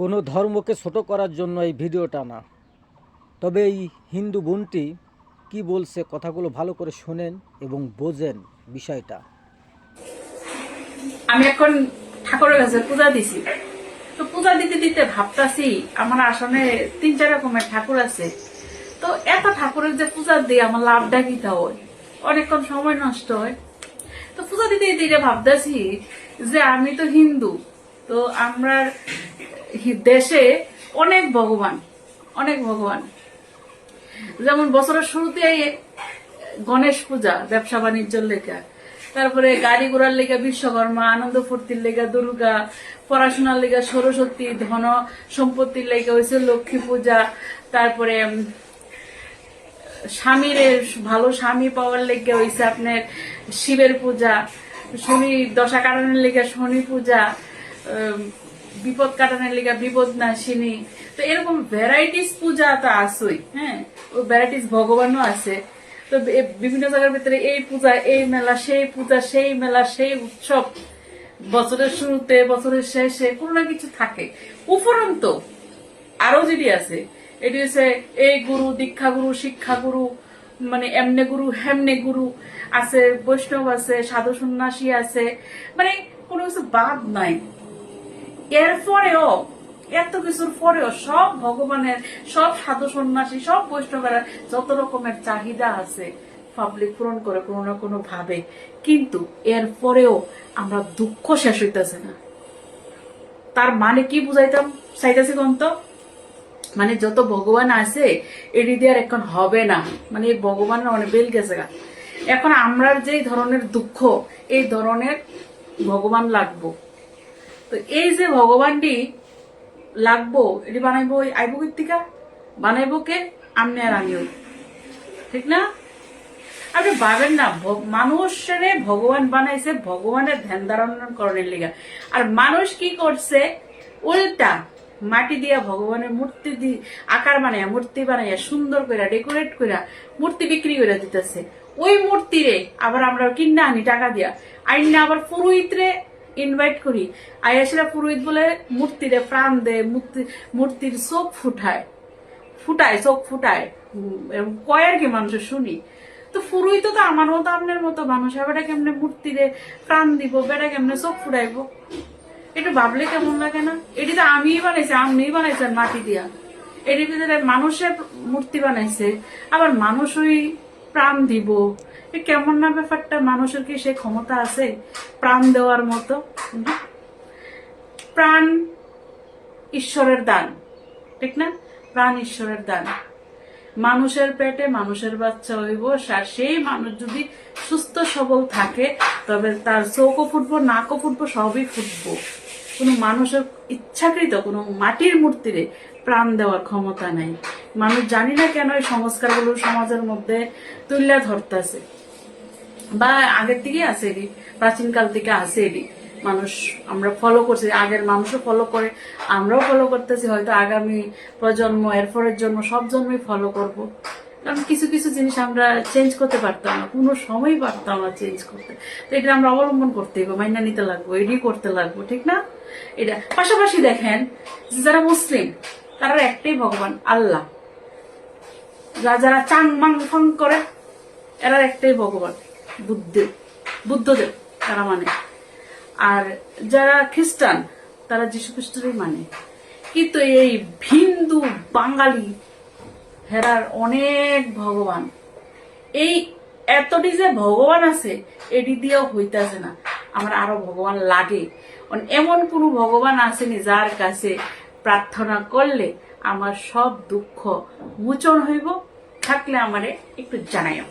কোনো ধর্মকে ছোট করার জন্য এই ভিডিওটা না। তবে এই হিন্দু বোনটি কি বলছে কথাগুলো ভালো করে শোনেন এবং বোঝেন বিষয়টা। আমি এখন ঠাকুরের কাছে পূজা দিছি। তো পূজা দিতে দিতে ভাবতাছি, আমার আসনে তিন চার রকমের ঠাকুর আছে। তো এত ঠাকুরের যে পূজা দিয়ে আমার লাভটা কিতা হয়? অনেকক্ষণ সময় নষ্ট হয়। তো পূজা দিতে দিতে ভাবতাছি যে আমি তো হিন্দু, তো আমরা দেশে অনেক ভগবান অনেক ভগবান। যেমন বছরের শুরুতে গণেশ পূজা, ব্যবসা বাণিজ্যের লেখা। তারপরে গাড়ি ঘোড়ার লেগা বিশ্বকর্মা, আনন্দ ফুর্তির লেগা দুর্গা, পড়াশোনার লেগা সরস্বতী, ধন সম্পত্তির লেগা হয়েছে, লক্ষ্মী পূজা। তারপরে স্বামীর ভালো স্বামী পাওয়ার লেগে হয়েছে আপনার শিবের পূজা, শনি দশা কারণের লেগে শনি পূজা বিপদ কাটানোর লেগে বিপদ নাশিনী তো এরকম ভ্যারাইটিস পূজা তো আসই হ্যাঁ? ও ভ্যারাইটিস ভগবানও আছে। তো বিভিন্ন জায়গার ভিতরে এই পূজা, এই মেলা, সেই পূজা, সেই মেলা, সেই উৎসব। বছরের শুরুতে, বছরের শেষে, কোনো না কিছু থাকে। উপরন্ত আরও যেটি আছে, এটি হচ্ছে এই গুরু, দীক্ষা গুরু, শিক্ষা গুরু মানে এমনে গুরু, হেমনে গুরু আছে, বৈষ্ণব আছে, সাধু সন্ন্যাসী আছে। মানে কোনো কিছু বাদ নাই। এরপরেও এত কিছুর পরেও সব ভগবানের, সব সাধু সন্ন্যাসী, সব বৈষ্ণবের যত রকমের চাহিদা আছে পাবলিক পূরণ করে কোনো না কোনো ভাবে। কিন্তু এরপরেও আমরা দুঃখ শেষ হইতেছে না। তার মানে কি বুঝাইতাম? চাইতেছি কন্ত মানে যত ভগবান আছে এটি দিয়ে আর এখন হবে না। মানে এই ভগবানের অনেক বেল গেছে। এখন আমরা যে ধরনের দুঃখ, এই ধরনের ভগবান লাগবো। তো এই যে ভগবানটি লাগবো, এটি বানাইবো ওই আইবো কৃত্তিকা বানাইবো কে? আমনে আর আমিও। ঠিক না? আপনি ভাবেন না মানুষের ভগবান বানাইছে, ভগবানের ধ্যান ধারণা করণের লিগা। আর মানুষ কি করছে? উল্টা মাটি দিয়া ভগবানের মূর্তি দি আকার বানাইয়া, মূর্তি বানাইয়া, সুন্দর করে ডেকোরেট করে মূর্তি বিক্রি করে দিতেছে। ওই মূর্তিরে আবার আমরা কিনা আনি টাকা দিয়া। আইন আবার পুরোহিতরে ইনভাইট করি। আয়াসিরা পুরোহিত বলে মূর্তিরে প্রাণ দেয়, মূর্তি, মূর্তির চোখ ফুটায়। ফুটায়, চোখ ফুটায়। কয় আর কি মানুষের শুনি। তো ফুরুই তো আমার মতো, আপনার মতো মানুষ। বেটা কেমনে মূর্তিরে প্রাণ দিব, বেটা কেমনে চোখ ফুটাইবো? একটু ভাবলে কেমন লাগে না? এটি তো আমিই বানাইছি, আমিই বানাইছেন মাটি দিয়া। এটির ভিতরে মানুষের মূর্তি বানাইছে, আবার মানুষই প্রাণ দিব। কেমন না ব্যাপারটা? মানুষের কি সে ক্ষমতা আছে প্রাণ দেওয়ার মতো? প্রাণ ঈশ্বরের দান, ঠিক না? প্রাণ ঈশ্বরের দান। মানুষের পেটে মানুষের বাচ্চা হইব আর সেই মানুষ যদি সুস্থ সবল থাকে, তবে তার চোখও ফুটবো নাকও ফুটবো, সবই ফুটবো। কোনো মানুষের ইচ্ছাকৃত, কোনো মাটির মূর্তিরে প্রাণ দেওয়ার ক্ষমতা নাই। মানুষ জানি না কেন এই সংস্কারগুলো সমাজের মধ্যে তুল্যা ধরতেছে। বা আগের থেকে আছে এটি, প্রাচীনকাল থেকে আছে এটি। মানুষ, আমরা ফলো করছি, আগের মানুষও ফলো করে, আমরাও ফলো করতেছি, হয়তো আগামী প্রজন্ম, এরপরের জন্ম, সব জন্মই ফলো করব। কারণ কিছু কিছু জিনিস আমরা চেঞ্জ করতে পারতাম না, কোনো সময় পারতাম না চেঞ্জ করতে। তো এটা আমরা অবলম্বন করতে হবে মাইনা নিতে লাগবো, এডি করতে লাগবো, ঠিক না? এটা, পাশাপাশি দেখেন, যারা মুসলিম, তারা একটাই ভগবান, আল্লাহ। যারা চাং মাং ফাং করে এরা একটাই ভগবান। বুদ্ধ, বুদ্ধদেব, তারা মানে। আর যারা খ্রিস্টান, তারা যীশু খ্রিস্টরই মানে। কিন্তু এই হিন্দু বাঙালি হেরার অনেক ভগবান। এই এতটি যে ভগবান আছে, এটি দিয়েও হইতাছে না। আমার আরও ভগবান লাগে। এমন কোনো ভগবান আসেনি যার কাছে প্রার্থনা করলে আমার সব দুঃখ মোচন হইব। থাকলে আমারে একটু জানাইও।